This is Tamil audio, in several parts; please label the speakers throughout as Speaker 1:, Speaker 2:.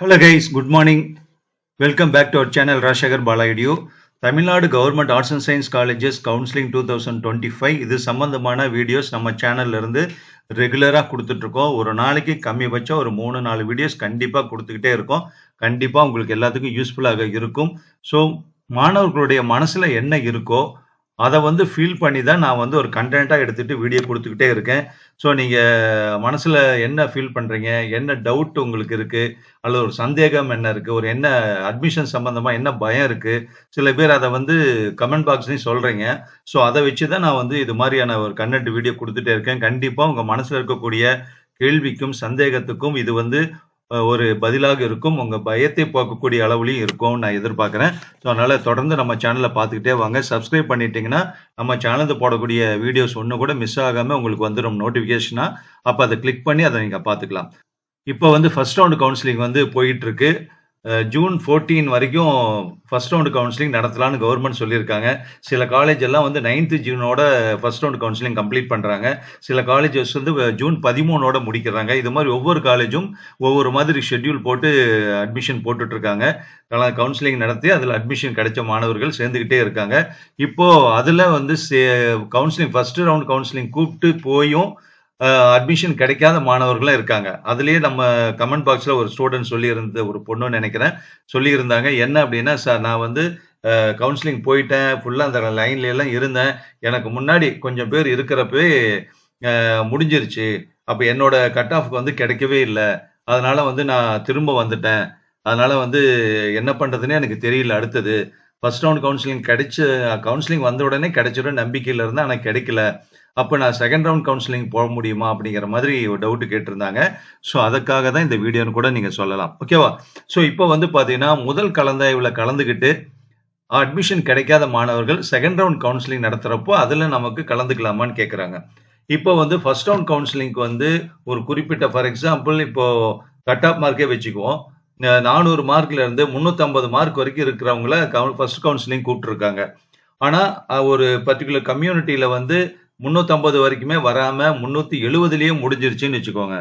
Speaker 1: Hello guys good morning welcome back to our channel Rajasekar பாலாயிடியோ Tamil Nadu government arts and science colleges counselling two thousand twenty five இது சம்மந்தமான வீடியோஸ் நம்ம சேனல்லேருந்து ரெகுலராக கொடுத்துட்ருக்கோம். ஒரு நாளைக்கு கம்மிபட்சம் ஒரு மூணு நாலு வீடியோஸ் கண்டிப்பாக கொடுத்துக்கிட்டே இருக்கோம். கண்டிப்பாக உங்களுக்கு எல்லாத்துக்கும் யூஸ்ஃபுல்லாக இருக்கும். ஸோ மாணவர்களுடைய மனசில் என்ன இருக்கோ அதை வந்து ஃபீல் பண்ணி தான் நான் வந்து ஒரு கண்டென்ட்டாக எடுத்துகிட்டு வீடியோ கொடுத்துக்கிட்டே இருக்கேன். ஸோ நீங்கள் மனசில் என்ன ஃபீல் பண்ணுறீங்க என்ன டவுட் உங்களுக்கு இருக்குது அல்லது ஒரு சந்தேகம் என்ன இருக்குது ஒரு என்ன அட்மிஷன் சம்மந்தமாக என்ன பயம் இருக்குது சில பேர் அதை வந்து கமெண்ட் பாக்ஸ்லேயும் சொல்கிறீங்க ஸோ அதை வச்சு தான் நான் வந்து இது மாதிரியான ஒரு கண்டென்ட் வீடியோ கொடுத்துட்டே இருக்கேன். கண்டிப்பாக உங்கள் மனசில் இருக்கக்கூடிய கேள்விக்கும் சந்தேகத்துக்கும் இது வந்து ஒரு பதிலாக இருக்கும். உங்கள் பயத்தை போக்கக்கூடிய அளவுலையும் இருக்கும் நான் எதிர்பார்க்குறேன். ஸோ அதனால் தொடர்ந்து நம்ம சேனலை பார்த்துக்கிட்டே வாங்க. சப்ஸ்கிரைப் பண்ணிட்டீங்கன்னா நம்ம சேனலில் போடக்கூடிய வீடியோஸ் ஒன்று கூட மிஸ் ஆகாமல் உங்களுக்கு வந்துடும் நோட்டிஃபிகேஷனாக அப்போ அதை கிளிக் பண்ணி அதை நீங்கள் பார்த்துக்கலாம். இப்போ வந்து ஃபர்ஸ்ட் ரவுண்ட் கவுன்சிலிங் வந்து போயிட்டுருக்கு ஜூன் 14 வரைக்கும் ஃபர்ஸ்ட் ரவுண்ட் கவுன்சிலிங் நடத்தலாம்னு கவர்மெண்ட் சொல்லியிருக்காங்க. சில காலேஜ் எல்லாம் வந்து நைன்த் ஜூனோட ஃபர்ஸ்ட் ரவுண்ட் கவுன்சிலிங் கம்ப்ளீட் பண்ணுறாங்க சில காலேஜஸ் வந்து ஜூன் பதிமூணோட முடிக்கிறாங்க. இது மாதிரி ஒவ்வொரு காலேஜும் ஒவ்வொரு மாதிரி ஷெட்யூல் போட்டு அட்மிஷன் போட்டுட்ருக்காங்க. அதனால் கவுன்சிலிங் நடத்தி அதில் அட்மிஷன் கிடைச்ச மாணவர்கள் சேர்ந்துக்கிட்டே இருக்காங்க. இப்போது அதில் வந்து கவுன்சிலிங் ஃபர்ஸ்ட் ரவுண்ட் கவுன்சிலிங் கூப்பிட்டு போயும் அட்மிஷன் கிடைக்காத மாணவர்களும் இருக்காங்க. அதுலேயே நம்ம கமெண்ட் பாக்ஸில் ஒரு ஸ்டூடெண்ட் சொல்லியிருந்த ஒரு பொண்ணுன்னு நினைக்கிறேன் சொல்லியிருந்தாங்க. என்ன அப்படின்னா சார் நான் வந்து கவுன்சிலிங் போயிட்டேன். ஃபுல்லாக அந்த லைன்ல எல்லாம் இருந்தேன். எனக்கு முன்னாடி கொஞ்சம் பேர் இருக்கிறப்பவே முடிஞ்சிருச்சு. அப்போ என்னோட கட் ஆஃப்க்கு வந்து கிடைக்கவே இல்லை. அதனால வந்து நான் திரும்ப வந்துட்டேன். அதனால வந்து என்ன பண்ணுறதுன்னே எனக்கு தெரியல அடுத்தது. ஃபர்ஸ்ட் ரவுண்ட் கவுன்சிலிங் கிடைச்ச கவுன்சிலிங் வந்த உடனே கிடைச்சிடும் நம்பிக்கையில் இருந்தேன் ஆனால் கிடைக்கல. அப்போ நான் செகண்ட் ரவுண்ட் கவுன்சிலிங் போக முடியுமா அப்படிங்கிற மாதிரி ஒரு டவுட் கேட்டிருந்தாங்க. ஸோ அதுக்காக தான் இந்த வீடியோன்னு கூட நீங்கள் சொல்லலாம். ஓகேவா ஸோ இப்போ வந்து பார்த்தீங்கன்னா முதல் கலந்தாய்வில் கலந்துக்கிட்டு அட்மிஷன் கிடைக்காத மாணவர்கள் செகண்ட் ரவுண்ட் கவுன்சிலிங் நடத்துகிறப்போ அதில் நமக்கு கலந்துக்கலாமான்னு கேட்குறாங்க இப்போ வந்து ஃபர்ஸ்ட் ரவுண்ட் கவுன்சிலிங்க்கு வந்து ஒரு குறிப்பிட்ட ஃபார் எக்ஸாம்பிள் இப்போ கட் ஆஃப் மார்க்கே வச்சுக்குவோம். நானூறு மார்க்ல இருந்து முந்நூற்றம்பது மார்க் வரைக்கும் இருக்கிறவங்கள ஃபர்ஸ்ட் கவுன்சிலிங் கூப்பிட்டுருக்காங்க. ஆனால் ஒரு பர்டிகுலர் கம்யூனிட்டியில் வந்து முந்நூற்றம்பது வரைக்குமே வராமல் முந்நூற்றி எழுபதுலேயே முடிஞ்சிருச்சுன்னு வச்சுக்கோங்க.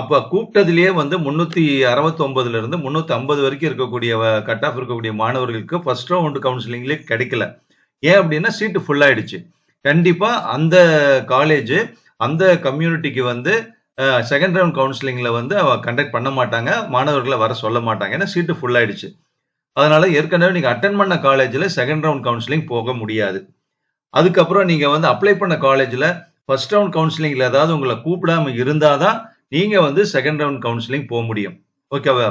Speaker 1: அப்போ கூப்பிட்டதுலேயே வந்து முந்நூற்றி அறுபத்தொம்பதுலேருந்து முந்நூற்றி ஐம்பது வரைக்கும் இருக்கக்கூடிய கட் ஆஃப் இருக்கக்கூடிய மாணவர்களுக்கு ஃபர்ஸ்ட் ரவுண்டு கவுன்சிலிங்லேயே கிடைக்கல. ஏன் அப்படின்னா சீட்டு ஃபுல்லாகிடுச்சு கண்டிப்பாக அந்த காலேஜ் அந்த கம்யூனிட்டிக்கு வந்து செகண்ட் ரவுண்ட் கவுன்சிலிங்கில் வந்து கண்டக்ட் பண்ண மாட்டாங்க. மாணவர்களை வர சொல்ல மாட்டாங்க. ஏன்னா சீட்டு ஃபுல் அதனால ஏற்கனவே நீங்கள் அட்டன் பண்ண காலேஜில் செகண்ட் ரவுண்ட் கவுன்சிலிங் போக முடியாது. அதுக்கப்புறம் நீங்கள் வந்து அப்ளை பண்ண காலேஜில் ஃபர்ஸ்ட் ரவுண்ட் கவுன்சிலிங்ல ஏதாவது உங்களை கூப்பிடாம இருந்தாதான் நீங்கள் வந்து செகண்ட் ரவுண்ட் கவுன்சிலிங் போக முடியும். ஓகேவா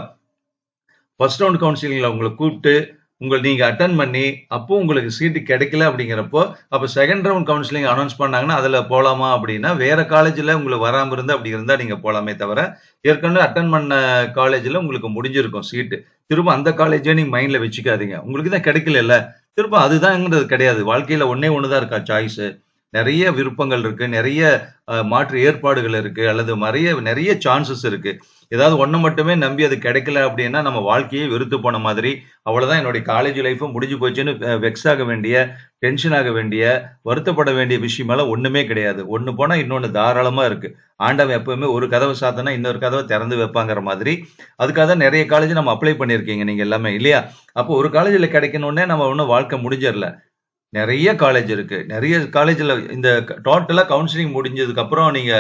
Speaker 1: ஃபர்ஸ்ட் ரவுண்ட் கவுன்சிலிங்கில் உங்களை கூப்பிட்டு உங்களை நீங்கள் அட்டன் பண்ணி அப்போ உங்களுக்கு சீட்டு கிடைக்கல அப்படிங்கிறப்போ அப்போ செகண்ட் ரவுண்ட் கவுன்சிலிங் அனௌன்ஸ் பண்ணாங்கன்னா அதில் போகலாமா அப்படின்னா வேறு காலேஜில் உங்களுக்கு வராமல் இருந்து அப்படி இருந்தால் நீங்கள் போகலாமே தவிர ஏற்கனவே அட்டன் பண்ண காலேஜில் உங்களுக்கு முடிஞ்சிருக்கும் சீட்டு திரும்ப அந்த காலேஜே நீங்கள் மைண்டில் வச்சுக்காதீங்க. உங்களுக்கு தான் கிடைக்கல திரும்ப அதுதான்ங்கிறது கிடையாது. வாழ்க்கையில ஒன்னே ஒண்ணுதான் இருக்கா சாய்ஸ் நிறைய விருப்பங்கள் இருக்கு நிறைய மாற்று ஏற்பாடுகள் இருக்கு அல்லது நிறைய நிறைய சான்சஸ் இருக்கு. ஏதாவது ஒன்று மட்டுமே நம்பி அது கிடைக்கல அப்படின்னா நம்ம வாழ்க்கையே வெறுத்து போன மாதிரி. அவ்வளோதான் என்னுடைய காலேஜ் லைஃபும் முடிஞ்சு போச்சுன்னு வெக்ஸ் ஆக வேண்டிய டென்ஷன் ஆக வேண்டிய வருத்தப்பட வேண்டிய விஷயமெல்லாம் ஒன்றுமே கிடையாது. ஒன்று போனால் இன்னொன்று தாராளமாக இருக்குது ஆண்டவன் எப்போவுமே ஒரு கதவை சாத்தினா இன்னொரு கதவை திறந்து வைப்பாங்கிற மாதிரி. அதுக்காக தான் நிறைய காலேஜ் நம்ம அப்ளை பண்ணியிருக்கீங்க நீங்கள் எல்லாமே இல்லையா? அப்போ ஒரு காலேஜில் கிடைக்கணுன்னே நம்ம ஒன்றும் வாழ்க்கை முடிஞ்சிடல. நிறைய காலேஜ் இருக்கு. நிறைய காலேஜில் இந்த டோட்டலாக கவுன்சிலிங் முடிஞ்சதுக்கு அப்புறம் நீங்க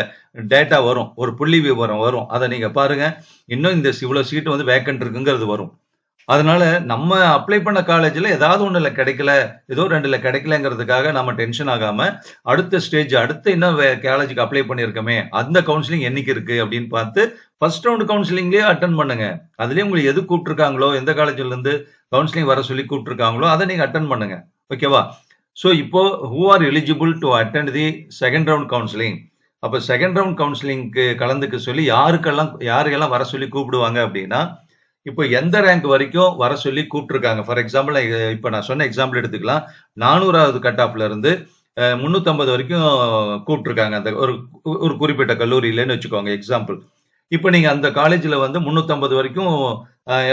Speaker 1: டேட்டா வரும். ஒரு புள்ளி விவரம் வரும். அதை நீங்க பாருங்க. இன்னும் இந்த இவ்வளோ சீட்டு வந்து வேக்கன்ட் இருக்குங்கிறது வரும். அதனால நம்ம அப்ளை பண்ண காலேஜில் ஏதாவது ஒன்றில் கிடைக்கல ஏதோ ரெண்டுல கிடைக்கலங்கிறதுக்காக நம்ம டென்ஷன் ஆகாம அடுத்த ஸ்டேஜ் அடுத்த இன்னும் காலேஜுக்கு அப்ளை பண்ணியிருக்கோமே அந்த கவுன்சிலிங் என்னைக்கு இருக்கு அப்படின்னு பார்த்து ஃபர்ஸ்ட் ரவுண்ட் கவுன்சிலிங்லேயே அட்டன் பண்ணுங்க. அதுலேயே உங்களுக்கு எது கூப்பிட்டுருக்காங்களோ எந்த காலேஜ்லேருந்து கவுன்சிலிங் வர சொல்லி கூப்பிட்டுருக்காங்களோ அதை நீங்கள் அட்டன் பண்ணுங்க. ஓகேவா ஸோ இப்போ who are eligible to attend the second round counselling அப்போ செகண்ட் ரவுண்ட் கவுன்சிலிங்க்கு கலந்துக்க சொல்லி யாருக்கெல்லாம் யாருக்கெல்லாம் வர சொல்லி கூப்பிடுவாங்க அப்படின்னா இப்போ எந்த ரேங்க் வரைக்கும் வர சொல்லி கூப்பிட்டுருக்காங்க? ஃபார் எக்ஸாம்பிள் இப்போ நான் சொன்ன எக்ஸாம்பிள் எடுத்துக்கலாம். நானூறாவது கட் ஆஃப்ல இருந்து முந்நூற்றம்பது வரைக்கும் கூப்பிட்டுருக்காங்க. அந்த ஒரு ஒரு குறிப்பிட்ட கல்லூரியிலன்னு வச்சுக்கோங்க எக்ஸாம்பிள் இப்போ நீங்கள் அந்த காலேஜில் வந்து 350 வரைக்கும்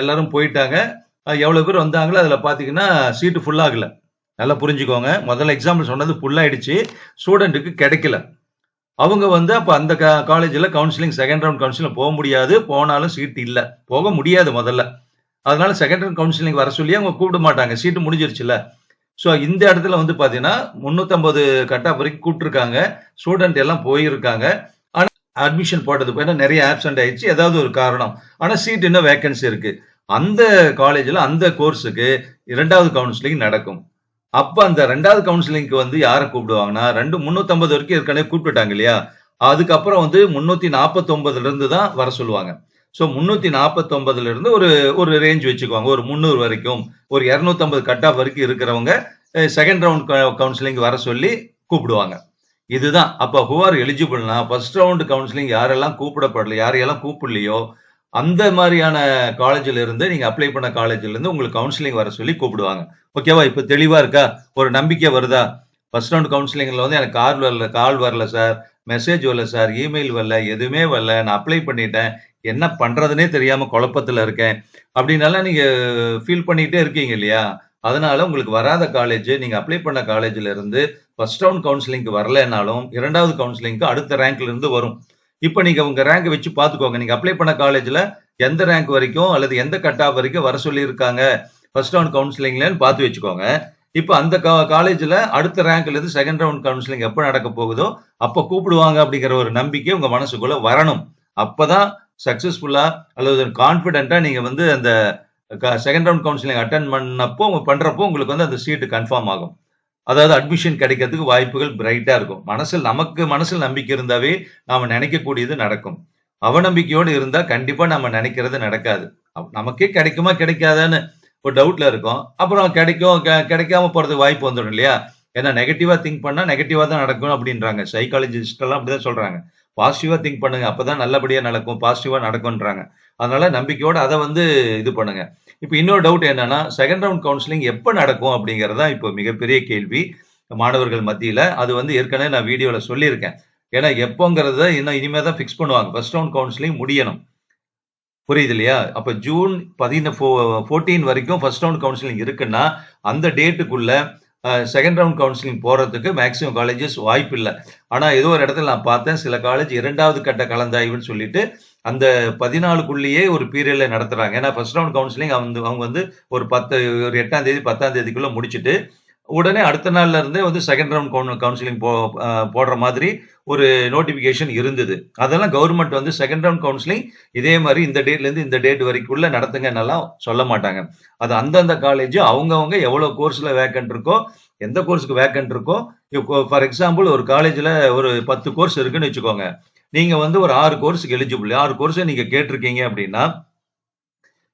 Speaker 1: எல்லாரும் போயிட்டாங்க. எவ்வளோ பேர் வந்தாங்களோ அதில் பார்த்தீங்கன்னா சீட்டு ஃபுல்லாகலை நல்லா புரிஞ்சுக்கோங்க. முதல்ல எக்ஸாம்பிள் சொன்னது ஃபுல் ஸ்டூடெண்ட்டுக்கு கிடைக்கல. அவங்க வந்து அப்போ அந்த காலேஜில் கவுன்சிலிங் செகண்ட் ரவுண்ட் கவுன்சிலிங் போக முடியாது. போனாலும் சீட் இல்லை. போக முடியாது முதல்ல. அதனால செகண்ட் ரவுண்ட் கவுன்சிலிங் வர சொல்லி அவங்க கூப்பிட மாட்டாங்க. சீட்டு முடிஞ்சிருச்சுல ஸோ இந்த இடத்துல வந்து பார்த்தீங்கன்னா முந்நூற்றம்பது கட்டா வரைக்கும் கூப்பிட்டுருக்காங்க. ஸ்டூடெண்ட் எல்லாம் போயிருக்காங்க. ஆனால் அட்மிஷன் போட்டது போய் நிறைய ஆப்சண்ட் ஆயிடுச்சு. ஏதாவது ஒரு காரணம். ஆனால் சீட் இன்னும் வேக்கன்சி இருக்குது அந்த காலேஜில் அந்த கோர்ஸுக்கு இரண்டாவது கவுன்சிலிங் நடக்கும். அப்ப அந்த ரெண்டாவது கவுன்சிலிங்க்கு வந்து யாரை கூப்பிடுவாங்கன்னா ரெண்டு முன்னூத்தம்பது வரைக்கும் ஏற்கனவே கூப்பிட்டுட்டாங்க இல்லையா? அதுக்கப்புறம் வந்து முன்னூத்தி நாற்பத்தொன்பதுல இருந்து தான் வர சொல்லுவாங்க. ஸோ முன்னூத்தி நாற்பத்தொன்பதுல இருந்து ஒரு ஒரு ரேஞ்ச் வச்சுக்குவாங்க. ஒரு முந்நூறு வரைக்கும் ஒரு இரநூத்தம்பது கட் ஆஃப் வரைக்கும் இருக்கிறவங்க செகண்ட் ரவுண்ட் கவுன்சிலிங் வர சொல்லி கூப்பிடுவாங்க. இதுதான். அப்ப ஹூஆர் எலிஜிபிள்னா ஃபர்ஸ்ட் ரவுண்ட் கவுன்சிலிங் யாரெல்லாம் கூப்பிடப்படல யாரையெல்லாம் கூப்பிடலையோ அந்த மாதிரியான காலேஜில் இருந்து நீங்க அப்ளை பண்ண காலேஜ்ல இருந்து உங்களுக்கு கவுன்சிலிங் வர சொல்லி கூப்பிடுவாங்க. ஓகேவா இப்போ தெளிவா இருக்கா? ஒரு நம்பிக்கை வருதா? ஃபர்ஸ்ட் ரவுண்ட் கவுன்சிலிங்ல வந்து எனக்கு கால் வரல கால் வரல சார். மெசேஜ் வரல சார். இமெயில் வரல. எதுவுமே வரல. நான் அப்ளை பண்ணிட்டேன். என்ன பண்றதுனே தெரியாம குழப்பத்துல இருக்கேன். அப்படின்னால நீங்க ஃபீல் பண்ணிட்டே இருக்கீங்க இல்லையா? அதனால உங்களுக்கு வராத காலேஜ் நீங்க அப்ளை பண்ண காலேஜ்ல இருந்து ஃபர்ஸ்ட் ரவுண்ட் கவுன்சிலிங்க்கு வரலனாலும் இரண்டாவது கவுன்சிலிங்க்கு அடுத்த ரேங்க்ல இருந்து வரும். இப்போ நீங்கள் உங்கள் ரேங்க் வச்சு பார்த்துக்கோங்க நீங்கள் அப்ளை பண்ண காலேஜில் எந்த ரேங்க் வரைக்கும் அல்லது எந்த கட் ஆஃப் வரைக்கும் வர சொல்லியிருக்காங்க. ஃபர்ஸ்ட் ரவுண்ட் கவுன்சிலிங்லன்னு பார்த்து வச்சுக்கோங்க. இப்போ அந்த காலேஜில் அடுத்த ரேங்க்லேருந்து செகண்ட் ரவுண்ட் கவுன்சிலிங் எப்போ நடக்க போகுதோ அப்போ கூப்பிடுவாங்க அப்படிங்கிற ஒரு நம்பிக்கை உங்கள் மனசுக்குள்ளே வரணும். அப்போ தான் சக்ஸஸ்ஃபுல்லாக அல்லது கான்ஃபிடென்ட்டாக நீங்கள் வந்து அந்த செகண்ட் ரவுண்ட் கவுன்சிலிங் அட்டன் பண்ணப்போ உங்கள் பண்ணுறப்போ உங்களுக்கு வந்து அந்த சீட்டு கன்ஃபார்ம் ஆகும். அதாவது அட்மிஷன் கிடைக்கிறதுக்கு வாய்ப்புகள் பிரைட்டாக இருக்கும். மனசில் நமக்கு மனசில் நம்பிக்கை இருந்தாவே நாம் நினைக்கக்கூடியது நடக்கும். அவநம்பிக்கையோடு இருந்தால் கண்டிப்பாக நம்ம நினைக்கிறது நடக்காது. நமக்கே கிடைக்குமா கிடைக்காதான்னு ஒரு டவுட்ல இருக்கும். அப்புறம் கிடைக்கும் கிடைக்காம போகிறதுக்கு வாய்ப்பு வந்துடும் இல்லையா? ஏன்னா நெகட்டிவாக திங்க் பண்ணால் நெகட்டிவாக தான் நடக்கும் அப்படின்றாங்க. சைக்காலஜிஸ்டெல்லாம் அப்படிதான் சொல்கிறாங்க பாசிட்டிவாக திங்க் பண்ணுங்க. அப்பதான் நல்லபடியாக நடக்கும். பாசிட்டிவாக நடக்கும்ன்றாங்க. அதனால நம்பிக்கையோடு அதை வந்து இது பண்ணுங்க. இப்போ இன்னொரு டவுட் என்னன்னா செகண்ட் ரவுண்ட் கவுன்சிலிங் எப்போ நடக்கும் அப்படிங்கறதா இப்போ மிகப்பெரிய கேள்வி. மாணவர்கள் மத்தியில் அது வந்து ஏற்கனவே நான் வீடியோவில் சொல்லியிருக்கேன். ஏன்னா எப்போங்கிறத இன்னும் இனிமேல் தான் ஃபிக்ஸ் பண்ணுவாங்க. ஃபர்ஸ்ட் ரவுண்ட் கவுன்சிலிங் முடியணும். புரியுது இல்லையா? அப்போ ஜூன் பதின ஃபோர்டீன் வரைக்கும் ஃபர்ஸ்ட் ரவுண்ட் கவுன்சிலிங் இருக்குன்னா அந்த டேட்டுக்குள்ள செகண்ட் ரவுண்ட் கவுன்சிலிங் போகிறதுக்கு மேக்ஸிமம் காலேஜஸ் வாய்ப்பு இல்லை ஆனால் ஏதோ ஒரு இடத்துல நான் பார்த்தேன் சில காலேஜ் இரண்டாவது கட்ட கலந்தாய்வுன்னு சொல்லிட்டு அந்த பதினாலுக்குள்ளேயே ஒரு பீரியடில் நடத்துகிறாங்க ஏன்னா ஃபர்ஸ்ட் ரவுண்ட் கவுன்சிலிங் அவங்க அவங்க வந்து ஒரு பத்து ஒரு எட்டாம் தேதி பத்தாம் தேதிக்குள்ளே முடிச்சுட்டு உடனே அடுத்த நாள்ல இருந்தே வந்து செகண்ட் ரவுண்ட் கவுன்சிலிங் போ போடுற மாதிரி ஒரு நோட்டிபிகேஷன் இருந்தது. அதெல்லாம் கவர்மெண்ட் வந்து செகண்ட் ரவுண்ட் கவுன்சிலிங் இதே மாதிரி இந்த டேட்ல இருந்து இந்த டேட் வரைக்குள்ள நடத்துங்கன்னெல்லாம் சொல்ல மாட்டாங்க. அது அந்தந்த காலேஜ் அவங்கவுங்க எவ்வளவு கோர்ஸ்ல வேக்கன்ட் இருக்கோ எந்த கோர்ஸுக்கு வேக்கன்ட் இருக்கோ ஃபார் எக்ஸாம்பிள் ஒரு காலேஜ்ல ஒரு பத்து கோர்ஸ் இருக்குன்னு வச்சுக்கோங்க. நீங்க வந்து ஒரு ஆறு கோர்ஸுக்கு எலிஜிபிள் ஆறு கோர்ஸை நீங்க கேட்டிருக்கீங்க அப்படின்னா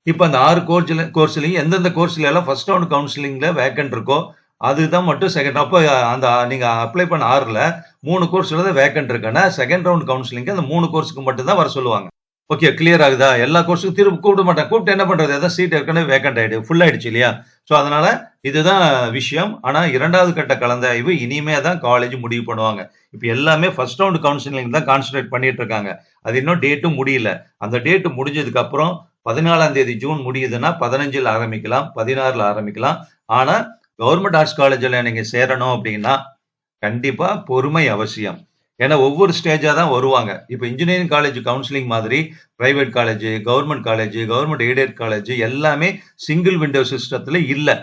Speaker 1: இப்போ அந்த ஆறு கோர்ஸ்ல கோர்ஸ்லையும் எந்தெந்த கோர்ஸ்ல எல்லாம் ஃபர்ஸ்ட் ரவுண்ட் கவுன்சிலிங்ல வேக்கன்ட் இருக்கோ அதுதான் மட்டும் செகண்ட் அப்போ அந்த நீங்கள் அப்ளை பண்ண ஆறில் மூணு கோர்ஸில் தான் வேக்கன்ட் இருக்குன்னா செகண்ட் ரவுண்ட் கவுன்சிலிங் அந்த மூணு கோர்ஸுக்கு மட்டும் தான் வர சொல்லுவாங்க. ஓகே கிளியர் ஆகுதா? எல்லா கோர்ஸுக்கும் திரும்ப கூப்பிட மாட்டேன் கூப்பிட்டு என்ன பண்ணுறது எதாவது சீட் ஏற்கனவே வேக்கண்ட் ஆயிடு ஃபுல் ஆகிடுச்சு இல்லையா? ஸோ அதனால் இதுதான் விஷயம். ஆனால் இரண்டாவது கட்ட கலந்தாய்வு இனிமே தான் காலேஜ் முடிவு பண்ணுவாங்க. இப்போ எல்லாமே ஃபர்ஸ்ட் ரவுண்ட் கவுன்சிலிங் தான் கான்சன்ட்ரேட் பண்ணிட்டு இருக்காங்க. அது இன்னும் டேட்டும் முடியல. அந்த டேட்டு முடிஞ்சதுக்கப்புறம் பதினாலாம் தேதி ஜூன் முடியுதுன்னா பதினஞ்சில் ஆரம்பிக்கலாம் பதினாறில் ஆரம்பிக்கலாம். ஆனால் கவர்மெண்ட் ஆர்ட்ஸ் காலேஜில் நீங்கள் சேரணும் அப்படின்னா கண்டிப்பாக பொறுமை அவசியம். ஏன்னா ஒவ்வொரு ஸ்டேஜாக தான் வருவாங்க. இப்போ இன்ஜினியரிங் காலேஜ் கவுன்சிலிங் மாதிரி private college government college government aided college எல்லாமே சிங்கிள் விண்டோ சிஸ்டத்தில் இல்லை.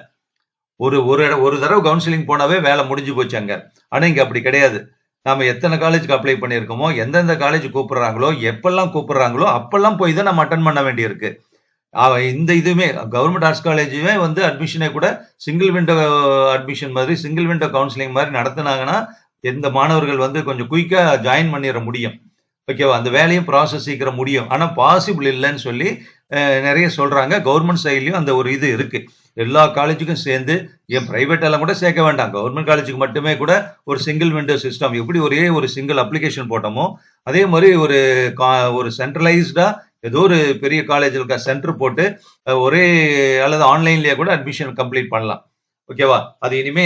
Speaker 1: ஒரு ஒரு ஒரு தடவை கவுன்சிலிங் போனாவே வேலை முடிஞ்சு போச்சு அங்கே. ஆனால் இங்கே அப்படி கிடையாது. நாம எத்தனை காலேஜுக்கு அப்ளை பண்ணியிருக்கோமோ எந்தெந்த காலேஜ் கூப்பிடுறாங்களோ எப்பெல்லாம் கூப்பிடுறாங்களோ அப்பெல்லாம் போய் தான் நம்ம அட்டன் பண்ண வேண்டியிருக்கு. இந்த இதுவுமே கவர்மெண்ட் ஆர்ட்ஸ் காலேஜுமே வந்து அட்மிஷனே கூட சிங்கிள் விண்டோ அட்மிஷன் மாதிரி சிங்கிள் விண்டோ கவுன்சிலிங் மாதிரி நடத்தினாங்கன்னா எந்த மாணவர்கள் வந்து கொஞ்சம் குயிக்காக ஜாயின் பண்ணிட முடியும். ஓகேவா அந்த வேலையும் ப்ராசஸ் சீக்கிரம் முடியும். ஆனால் பாசிபிள் இல்லைன்னு சொல்லி நிறைய சொல்கிறாங்க கவர்மெண்ட் சைட்லயும் அந்த ஒரு இது இருக்குது எல்லா காலேஜுக்கும் சேர்ந்து ஏன் ப்ரைவேட்டெல்லாம் கூட சேர்க்க வேண்டாம். கவர்மெண்ட் காலேஜுக்கு மட்டுமே கூட ஒரு சிங்கிள் விண்டோ சிஸ்டம் எப்படி ஒரே ஒரு சிங்கிள் அப்ளிகேஷன் போட்டோமோ அதே மாதிரி ஒரு ஒரு சென்ட்ரலைஸ்டாக ஏதோ ஒரு பெரிய காலேஜில் சென்டர் போட்டு ஒரே அல்லது ஆன்லைன்லயே கூட அட்மிஷன் கம்ப்ளீட் பண்ணலாம். ஓகேவா அது இனிமே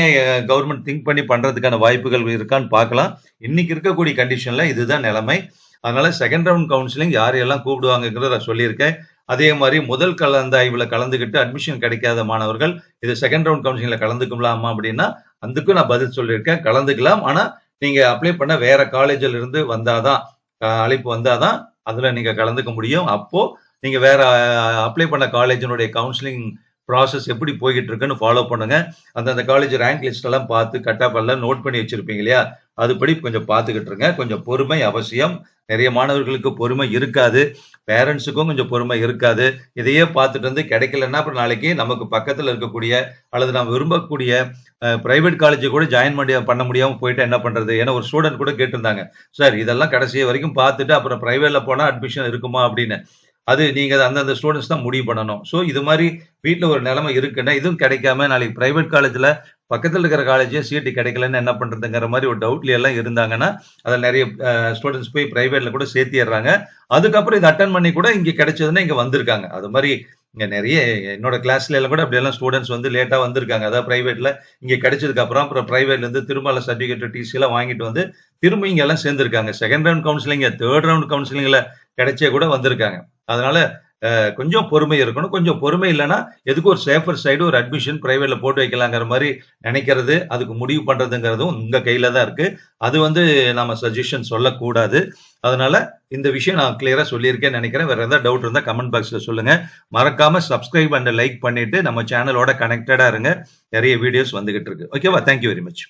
Speaker 1: கவர்மெண்ட் திங்க் பண்ணி பண்றதுக்கான வாய்ப்புகள் இருக்கான்னு பார்க்கலாம். இன்னைக்கு இருக்கக்கூடிய கண்டிஷன்ல இதுதான் நிலைமை. அதனால செகண்ட் ரவுண்ட் கவுன்சிலிங் யாரையெல்லாம் கூப்பிடுவாங்கிறத நான் சொல்லியிருக்கேன். அதே மாதிரி முதல் கலந்தாய்வுல கலந்துக்கிட்டு அட்மிஷன் கிடைக்காத மாணவர்கள் இது செகண்ட் ரவுண்ட் கவுன்சிலிங்ல கலந்துக்கலாமா அப்படின்னா அதுக்கும் நான் பதில் சொல்லியிருக்கேன். கலந்துக்கலாம். ஆனா நீங்க அப்ளை பண்ண வேற காலேஜில் இருந்து வந்தாதான் அழைப்பு வந்தாதான் அதுல நீங்க கலந்துக்க முடியும். அப்போ நீங்க வேற அப்ளை பண்ண காலேஜினுடைய கவுன்சிலிங் ப்ராசஸ் எப்படி போய்கிட்டு இருக்குன்னு ஃபாலோ பண்ணுங்க அந்தந்த காலேஜ் ரேங்க் லிஸ்ட் எல்லாம் பார்த்து கட் ஆஃப் எல்லாம் நோட் பண்ணி வச்சிருப்பீங்க இல்லையா? அதுபடி கொஞ்சம் பார்த்துக்கிட்டு இருங்க கொஞ்சம் பொறுமை அவசியம். நிறைய மாணவர்களுக்கு பொறுமை இருக்காது. பேரண்ட்ஸுக்கும் கொஞ்சம் பொறுமை இருக்காது. இதையே பார்த்துட்டு வந்து கிடைக்கலன்னா அப்புறம் நாளைக்கு நமக்கு பக்கத்தில் இருக்கக்கூடிய அல்லது நாம் விரும்பக்கூடிய பிரைவேட் காலேஜ் கூட ஜாயின் பண்ணி பண்ண முடியாமல் போயிட்டு என்ன பண்றது? ஏன்னா ஒரு ஸ்டூடெண்ட் கூட கேட்டிருந்தாங்க. சார் இதெல்லாம் கடைசி வரைக்கும் பார்த்துட்டு அப்புறம் பிரைவேட்ல போனால் அட்மிஷன் இருக்குமா? அப்படின்னு. அது நீங்கள் அந்தந்த ஸ்டூடெண்ட்ஸ் தான் முடிவு பண்ணணும். ஸோ இது மாதிரி வீட்டில் ஒரு நிலைமை இருக்குன்னா இதுவும் கிடைக்காம நாளைக்கு ப்ரைவேட் காலேஜில் பக்கத்தில் இருக்கிற காலேஜே சீட்டு கிடைக்கலன்னு என்ன பண்ணுறதுங்கிற மாதிரி ஒரு டவுட்ல எல்லாம் இருந்தாங்கன்னா அதில் நிறைய ஸ்டூடெண்ட்ஸ் போய் ப்ரைவேட்டில் கூட சேர்த்திடுறாங்க. அதுக்கப்புறம் இதை அட்டன் பண்ணி கூட இங்கே கிடைச்சதுன்னா இங்கே வந்திருக்காங்க. அது மாதிரி இங்கே நிறைய என்னோட கிளாஸ்ல எல்லாம் கூட அப்படியெல்லாம் ஸ்டூடெண்ட்ஸ் வந்து லேட்டாக வந்திருக்காங்க. அதாவது ப்ரைவேட்டில் இங்கே கிடைச்சதுக்கு அப்புறம் அப்புறம் ப்ரைவேட்லேருந்து இருந்து திருமல சர்டிபிகேட் டிசி எல்லாம் வாங்கிட்டு வந்து திரும்ப இங்கே எல்லாம் சேர்ந்துருக்காங்க. Second round counselling third round கவுன்சிலிங்கில் கிடைச்சே கூட வந்திருக்காங்க. அதனால கொஞ்சம் பொறுமை இருக்கணும். கொஞ்சம் பொறுமை இல்லைன்னா எதுக்கு ஒரு சேஃபர் சைடு ஒரு அட்மிஷன் பிரைவேட்ல போட்டு வைக்கலாங்கிற மாதிரி நினைக்கிறது அதுக்கு முடிவு பண்றதுங்கிறதும் உங்க கையில தான் இருக்கு. அது வந்து நம்ம சஜஷன் சொல்லக்கூடாது. அதனால இந்த விஷயம் நான் கிளியரா சொல்லியிருக்கேன்னு நினைக்கிறேன். வேற ஏதாவது டவுட் இருந்தா கமெண்ட் பாக்ஸ்ல சொல்லுங்க. மறக்காம சப்ஸ்கிரைப் அண்ட் லைக் பண்ணிட்டு நம்ம சேனலோட கனெக்டடா இருங்க. நிறைய வீடியோஸ் வந்துகிட்டு இருக்கு. ஓகேவா தேங்க்யூ வெரி மச்